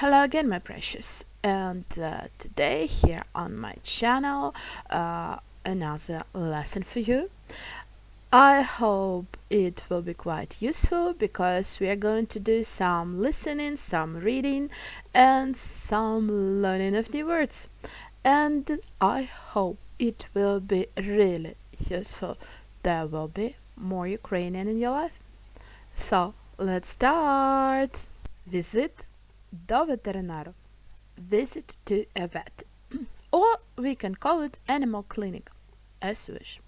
Hello again, my precious, and uh, today here on my channel, uh, another lesson for you. I hope it will be quite useful because we are going to do some listening, some reading, and some learning of new words. And I hope it will be really useful. There will be more Ukrainian in your life. So, let's start. Visit до ветеринару. Visit to a vet. or we can call it animal clinic, as you wish.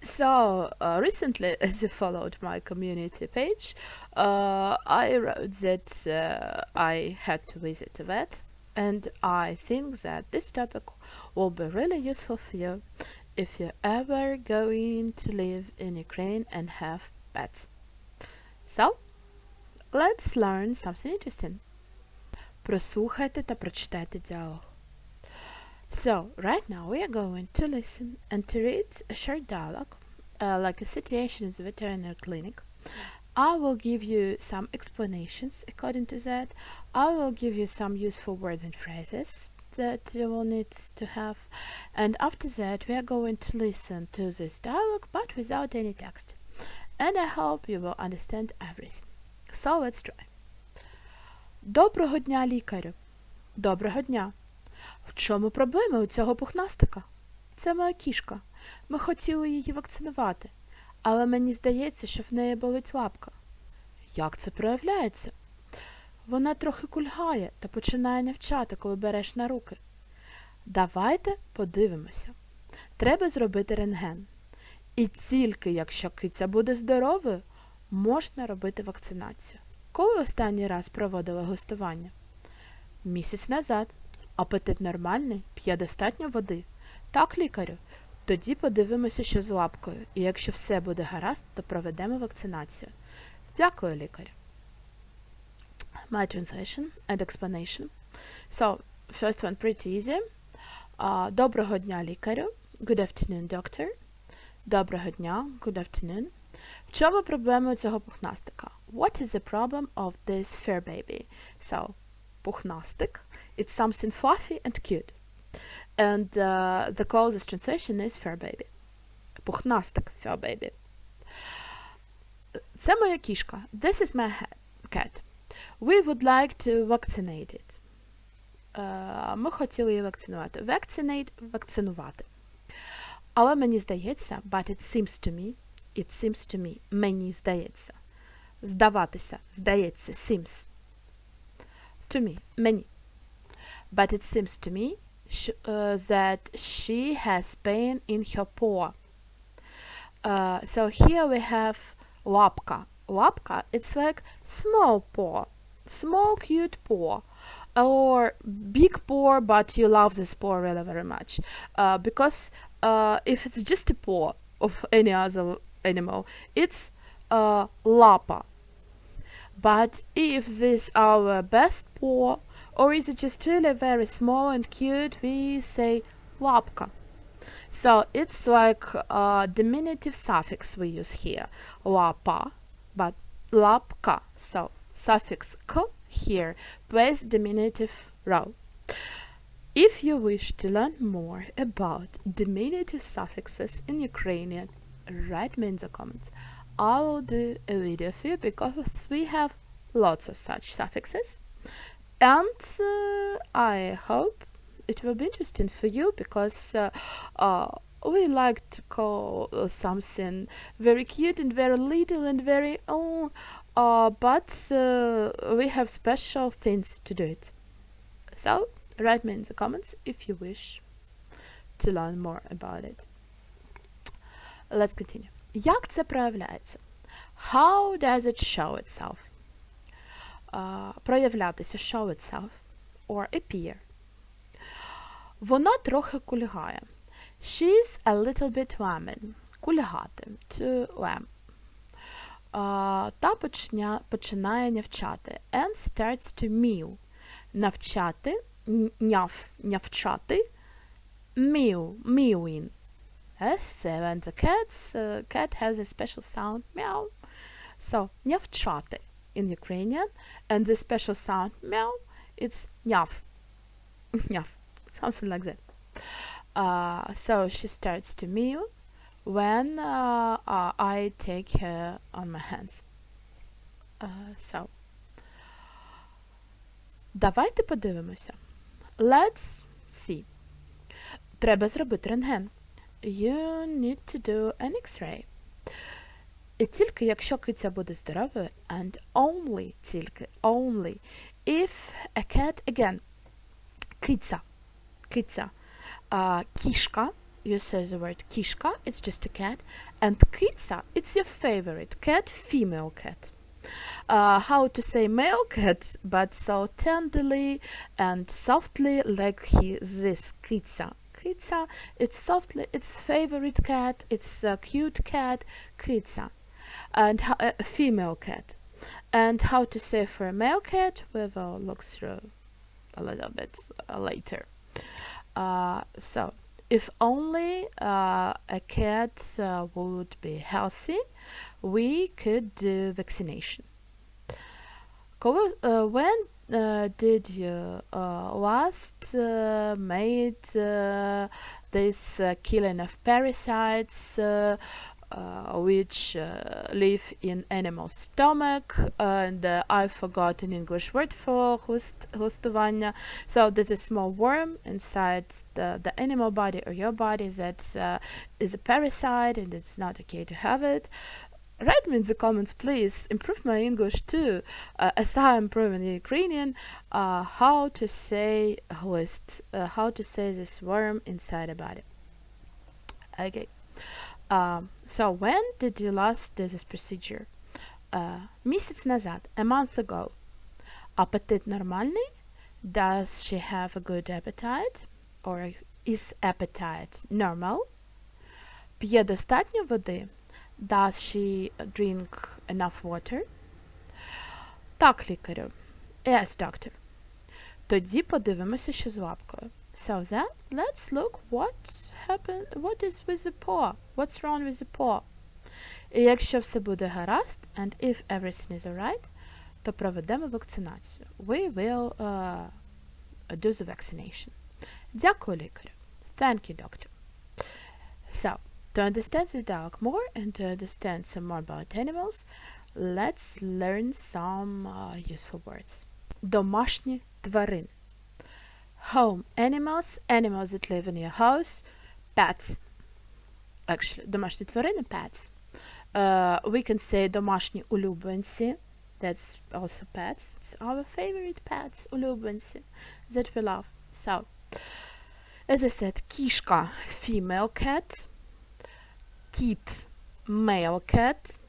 So, uh, recently, as you followed my community page, uh, I wrote that uh, I had to visit a vet, and I think that this topic will be really useful for you if you're ever going to live in Ukraine and have pets. So, let's learn something interesting. Прослухайте та прочитайте діалог. So, right now we are going to listen and to read a short dialogue, uh, like a situation in the veterinary clinic. I will give you some explanations according to that. I will give you some useful words and phrases that you will need to have. And after that, we are going to listen to this dialogue but without any text. And I hope you will understand everything. So, let's try. Доброго дня, лікарю. Доброго дня. В чому проблема у цього пухнастика? Це моя кішка. Ми хотіли її вакцинувати, але мені здається, що в неї болить лапка. Як це проявляється? Вона трохи кульгає та починає нявчати, коли береш на руки. Давайте подивимося. Треба зробити рентген. І тільки якщо киця буде здоровою, можна робити вакцинацію. Коли останній раз проводила гостування? Місяць назад. Апетит нормальний, п'є достатньо води. Так, лікарю. Тоді подивимося, що з лапкою, і якщо все буде гаразд, то проведемо вакцинацію. Дякую, лікарю. My translation and explanation. So, first one pretty easy. Uh, доброго дня, лікарю. Good afternoon, doctor. Доброго дня, good afternoon. В чому проблема у цього пухнастика? What is the problem of this fur baby? So, пухнастик, it's something fluffy and cute. And uh, the closest translation is fur baby. Пухнастик, fur baby. Це моя кішка. This is my cat. We would like to vaccinate it. Uh, ми хотіли її вакцинувати. Vaccinate – вакцинувати. Але мені здається, but it seems to me, it seems to me, мені здається. Здаватися, здається, seems. To me, мені. But it seems to me sh uh, that she has pain in her paw. Uh, so here we have лапка. Лапка, it's like small paw, small cute paw. Or big paw, but you love this paw really very much. Uh, because uh, if it's just a paw of any other animal, it's a lapa. But if this our best paw, or is it just really very small and cute, we say lapka. So it's like a diminutive suffix we use here, lapa, but lapka. So suffix k here plays diminutive role. If you wish to learn more about diminutive suffixes in Ukrainian, write me in the comments. I will do a video for you because we have lots of such suffixes. And uh, I hope it will be interesting for you because uh, uh, we like to call something very cute and very little and very oh, but uh, we have special things to do it. So write me in the comments if you wish to learn more about it. Let's continue. Як це проявляється? How does it show itself? Uh, проявлятися show itself or appear. Вона трохи кульгає. She's a little bit lamb. Uh, та починає нявчати. And starts to mew. Навчати. Няв, нявчати. Mewing. Yes, when the cat's uh, cat has a special sound, meow. So, нявчати in Ukrainian, and the special sound meow it's nyaf. nyaf. Something like that. Uh, so she starts to mew when uh, uh, I take her on my hands. Uh, so. Давайте подивимося. Let's see. Треба зробити рентген. You need to do an X-ray. І тільки якщо киця буде здоровою, and only, тільки, only, if a cat, again, киця, киця, uh, кішка, you say the word кішка, it's just a cat, and киця, it's your favorite cat, female cat. Uh, how to say male cat, but so tenderly and softly like he, this kritza. Kritsa, it's softly, it's favorite cat, it's a cute cat, Kritsa, and a female cat. And how to say for a male cat, we will look through a little bit uh, later. Uh, so, if only uh, a cat uh, would be healthy, we could do vaccination. Uh, when did you uh, last uh, made uh, this uh, killing of parasites uh, which live in animal stomach and I forgot an English word for host so this is small worm inside the, the animal body or your body that is a parasite and it's not okay to have it Write me in the comments, please. Improve my English too, uh, as I am improving Ukrainian. Uh, how to say host, uh, how to say this worm inside a body. Okay. Um, so when did you last do this procedure? Uh, місяць назад, a month ago. Апетит нормальний? Does she have a good appetite? Or is appetite normal? П'є достатньо води? Does she drink enough water? Так, лікарю. Yes, doctor. Тоді подивимося, що з лапкою. So then, let's look what happened, what is with the paw? What's wrong with the paw? І якщо все буде гаразд, and if everything is alright, то проведемо вакцинацію. We will uh, do the vaccination. Дякую, лікарю. Thank you, doctor. So, to understand this dog more and to understand some more about animals, let's learn some uh, useful words. Домашні тварини. Home animals, animals that live in your house, pets. Actually, домашні тварини, pets. Uh, we can say домашні улюбленці. That's also pets. It's our favorite pets, улюбленці, that we love. So, as I said, кішка, female cat. Кіт, male cat.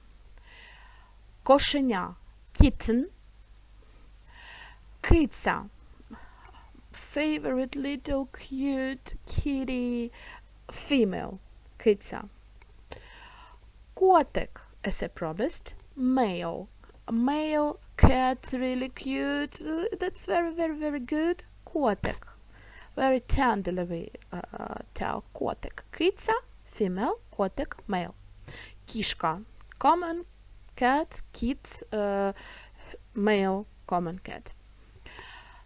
Кошеня, kitten. Киця, favorite little cute kitty, female, киця. Котик, as I promised, male. Male cat, really cute. Uh, That's very, very, very good. Котик. Very tenderly we uh, tell котик. Киця, female, котик, male. Кішка, common cat, kit, uh, male, common cat.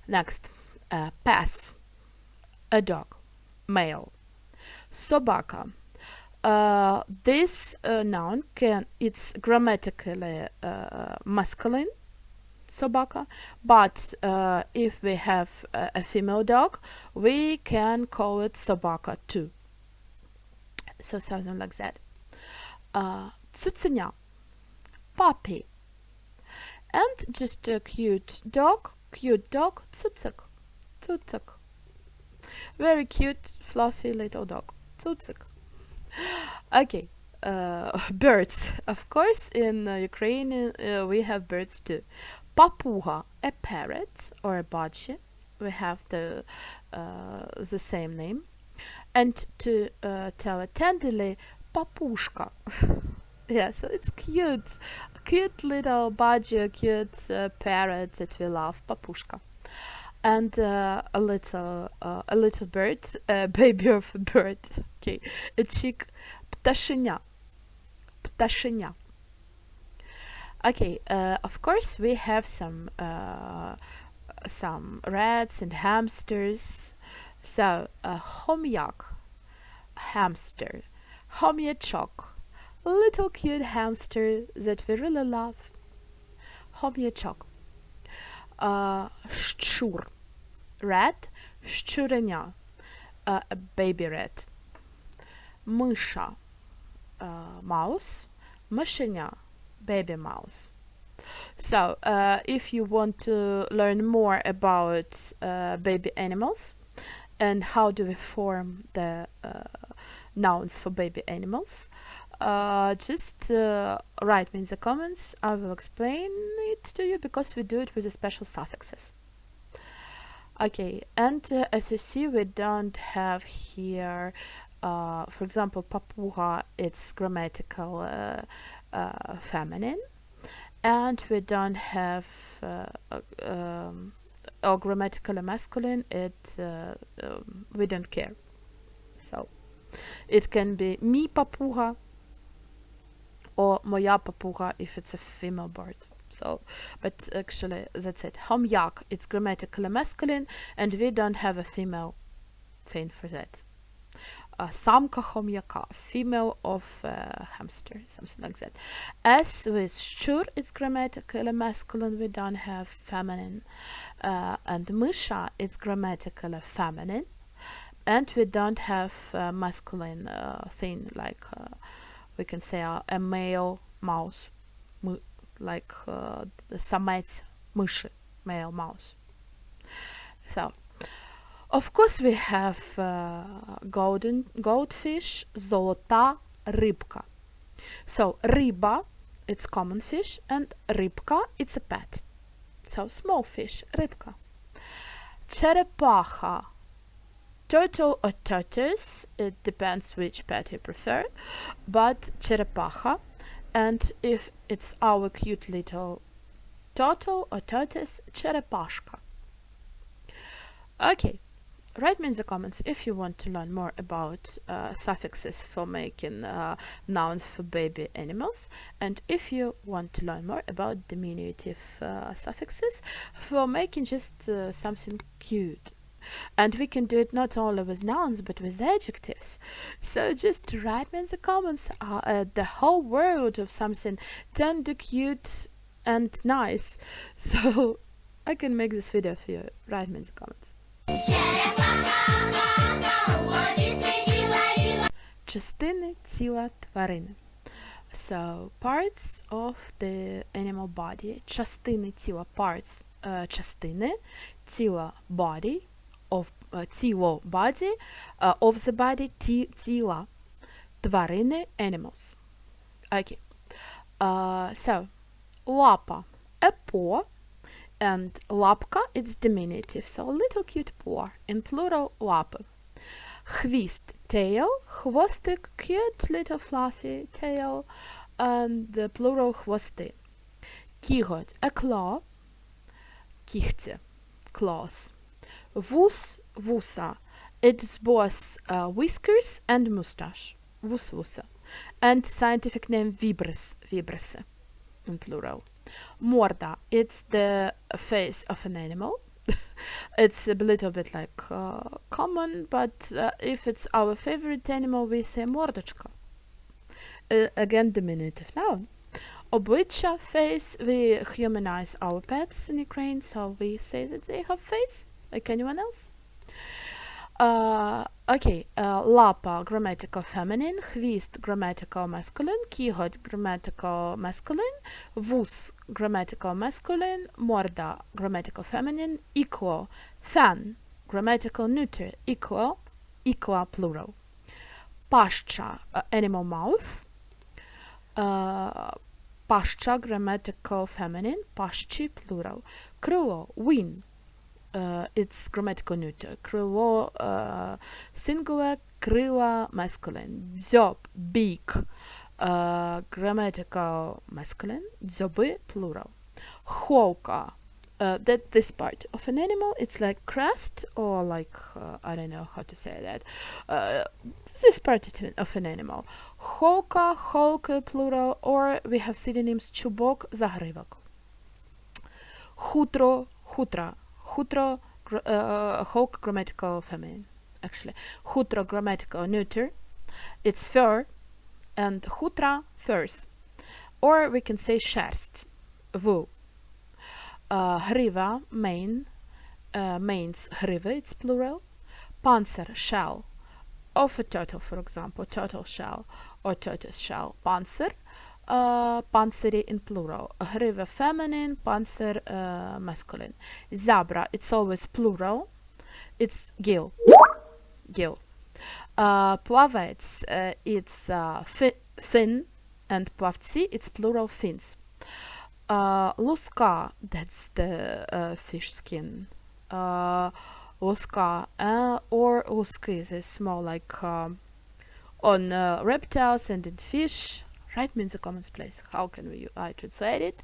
Next, uh, pass, a dog, male. Собака. Uh, this uh, noun can it's grammatically uh, masculine собака but uh, if we have a, a female dog we can call it собака too so something like that. Uh, puppy, and just a cute dog, cute dog, tsutsuk, tsutsuk. Very cute, fluffy little dog, tsutsuk. Okay, uh, birds, of course, in uh, Ukraine uh, we have birds too. Papua, a parrot or a bachi, we have the uh, the same name and to uh, tell it tenderly papushka yeah so it's cute cute little budgie cute uh, parrot that we love papushka and uh, a little uh, a little bird a baby of a bird okay a chick пташеня пташеня okay uh, of course we have some uh, some rats and hamsters. so, a homyak, hamster, homyachok, little cute hamster that we really love. Homyachok. Uh, szczur, rat, szczurenia, uh, a baby rat. Mysza, uh, mouse, myszenia, baby mouse. So, uh, if you want to learn more about uh, baby animals and how do we form the uh, nouns for baby animals, uh, just uh, write me in the comments. I will explain it to you because we do it with special suffixes. Okay, and uh, as you see, we don't have here, uh, for example, papura, it's grammatical uh, feminine, and we don't have um, or grammatically masculine, it uh, um, we don't care. So it can be mi papura or moja papura if it's a female bird. So, but actually that's it. Homyak, it's grammatically masculine, and we don't have a female thing for that. Samka homyaka, female of uh, hamster, something like that. As with szczur, it's grammatically masculine, we don't have feminine. Uh, and mysza, it's grammatically feminine, and we don't have uh, masculine thing like we can say a male mouse, like the samec myszy, male mouse. So, of course, we have uh, golden goldfish, zolota rybka. So, ryba, it's common fish, and rybka, it's a pet. So, small fish, rybka. Черепаха, turtle or tortoise, it depends which pet you prefer, but черепаха. And if it's our cute little turtle or tortoise, черепашка. Okay, write me in the comments if you want to learn more about uh, suffixes for making uh, nouns for baby animals. And if you want to learn more about diminutive uh, suffixes for making just uh, something cute. And we can do it not only with nouns but with adjectives. So just write me in the comments uh, uh, the whole world of something tender cute and nice. So i can make this video for you. Write me in the comments частини тіла тварини. So, parts of the animal body. Частини тіла, parts, uh, частини, тіла, body, of, uh, тіло, body, uh, of the body, ті, тіла, тварини, animals. Okay. Uh, so, лапа, a paw, and лапка, it's diminutive, so little cute paw, in plural, лапи. Хвіст, tail, хвостик, cute little fluffy tail, and the plural хвости. Кіготь, a claw, кігті, claws. Вус, вуса, it's both uh, whiskers and mustache, вус, вуса. And scientific name vibris, vibrise, in plural. Morda, it's the face of an animal. it's a little bit like uh, common, but uh, if it's our favorite animal, we say mordochka. Uh, again, diminutive noun. Oblicha, face, we humanize our pets in Ukraine, so we say that they have face, like anyone else. Uh, okay, uh, лапа grammatical feminine, хвіст grammatical masculine, кіготь grammatical masculine, вус grammatical masculine, морда grammatical feminine, equal, fan grammatical neuter, equal, equal plural. Паща uh, animal mouth, uh, паща grammatical feminine, пащі plural. Крило wing uh, its grammatical neuter. Крило uh, singular, masculine. Zob beak, uh, grammatical masculine. Дзьоби plural. Ховка, uh, that this part of an animal, it's like crest or like uh, I don't know how to say that. Uh, this part of an animal. Холка, холка, plural, or we have synonyms chubok, загривок. Hutro, hutra. хутро gr- uh, hawk grammatical feminine actually хутро grammatical neuter it's fur and хутра furs or we can say шерсть wool uh, грива mane uh, manes гриви it's plural panzer shell of a turtle for example turtle shell or tortoise shell panzer uh, panzeri in plural. River feminine, panzer uh, masculine. Zabra it's always plural. It's gill. Gill. Uh, plavets, uh, it's uh, fin, and plavci, it's plural fins. Uh, luska, that's the uh, fish skin. Uh, luska, uh, or luski is small, like uh, on uh, reptiles and in fish. right means a common place how can we I translate it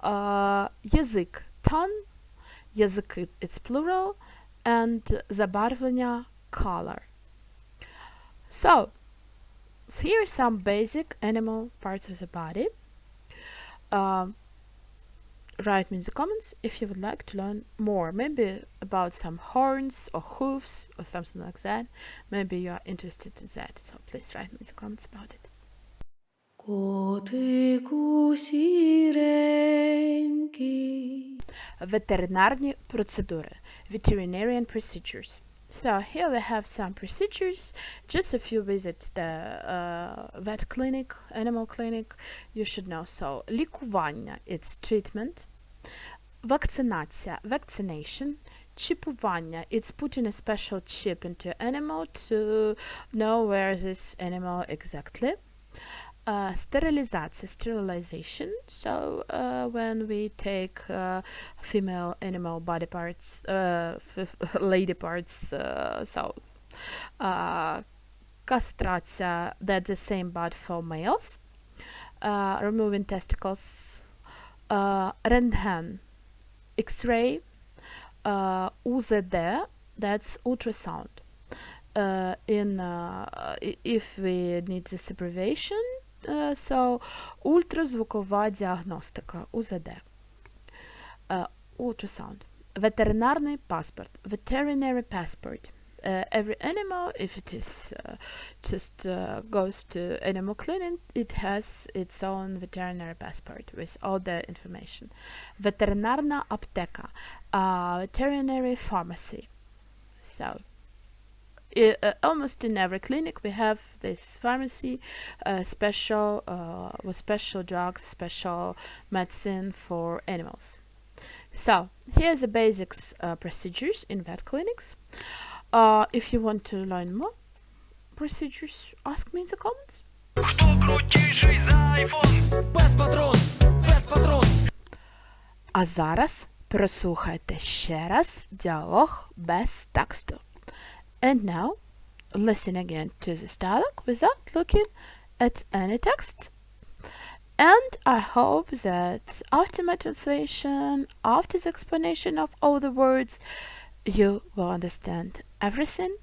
uh, язик tongue язики it's plural and забарвлення color so here are some basic animal parts of the body um, write me in the comments if you would like to learn more maybe about some horns or hooves or something like that maybe you are interested in that so please write me in the comments about it Котику сіренький. Ветеринарні процедури veterinarian procedures. So here we have some procedures. Just if you visit the uh, vet clinic, animal clinic, you should know. So лікування it's treatment. Вакцинація vaccination. Чіпування it's putting a special chip into an animal to know where this animal exactly. uh, sterilization. So uh, when we take uh, female animal body parts, uh, lady parts, uh, so uh, castratia, that's the same but for males, removing testicles, renhan, X-ray, UZD, that's ultrasound. in if we need the supervision so ультразвукова діагностика УЗД. Uh, ultrasound. Ветеринарний паспорт. Veterinary passport. Uh, every animal, if it is uh, just uh, goes to animal clinic, it has its own veterinary passport with all the information. Ветеринарна аптека. Uh, veterinary pharmacy. So, i- uh, almost in every clinic we have this pharmacy uh, special uh, with special drugs special medicine for animals so here's the basics uh, procedures in vet clinics uh, if you want to learn more procedures ask me in the comments Хто крутіший за айфон? Без патрон, без патрон. а зараз прослухайте ще раз діалог без тексту And now listen again to this dialogue without looking at any text And I hope that after my translation, after the explanation of all the words, you will understand everything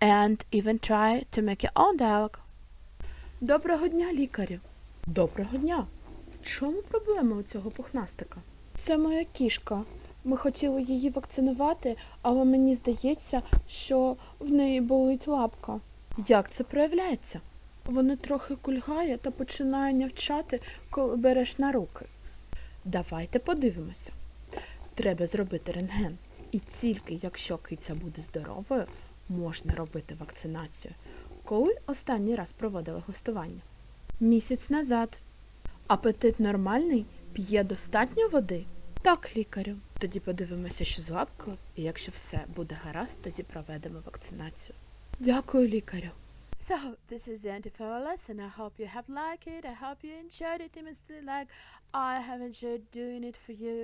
and even try to make your own dialogue. Доброго дня, лікарю. Доброго дня. В чому проблема у цього пухнастика? Це моя кішка. Ми хотіли її вакцинувати, але мені здається, що в неї болить лапка. Як це проявляється? Вона трохи кульгає та починає нявчати, коли береш на руки. Давайте подивимося. Треба зробити рентген. І тільки якщо киця буде здоровою, можна робити вакцинацію. Коли останній раз проводили гостування? Місяць назад. Апетит нормальний? П'є достатньо води? Так, лікарю. Тоді подивимося, що з лапкою, і якщо все буде гаразд, тоді проведемо вакцинацію. Дякую, лікарю. So, this is the end of our lesson. I hope you have liked it. I hope you enjoyed it immensely like I have enjoyed doing it for you.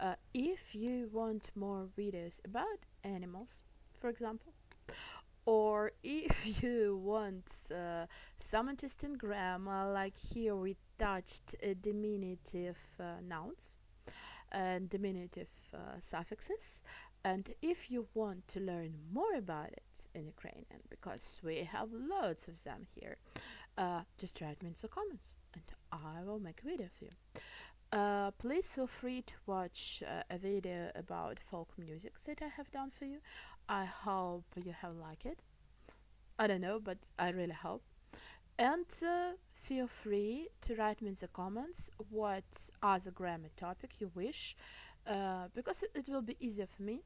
Uh, if you want more videos about animals, for example, or if you want uh, some interesting grammar, like here we touched uh, diminutive uh, nouns and diminutive uh, suffixes. And if you want to learn more about it in Ukrainian, because we have loads of them here, uh, just write me in the comments and I will make a video for you. Uh, please feel free to watch uh, a video about folk music that I have done for you. I hope you have liked it. I don't know, but I really hope. And uh, feel free to write me in the comments what other grammar topic you wish, uh, because it, it will be easier for me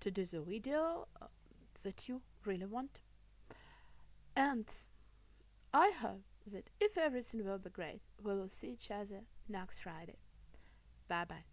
to do the video uh, that you really want. And I hope that if everything will be great, we will see each other next Friday. Bye bye.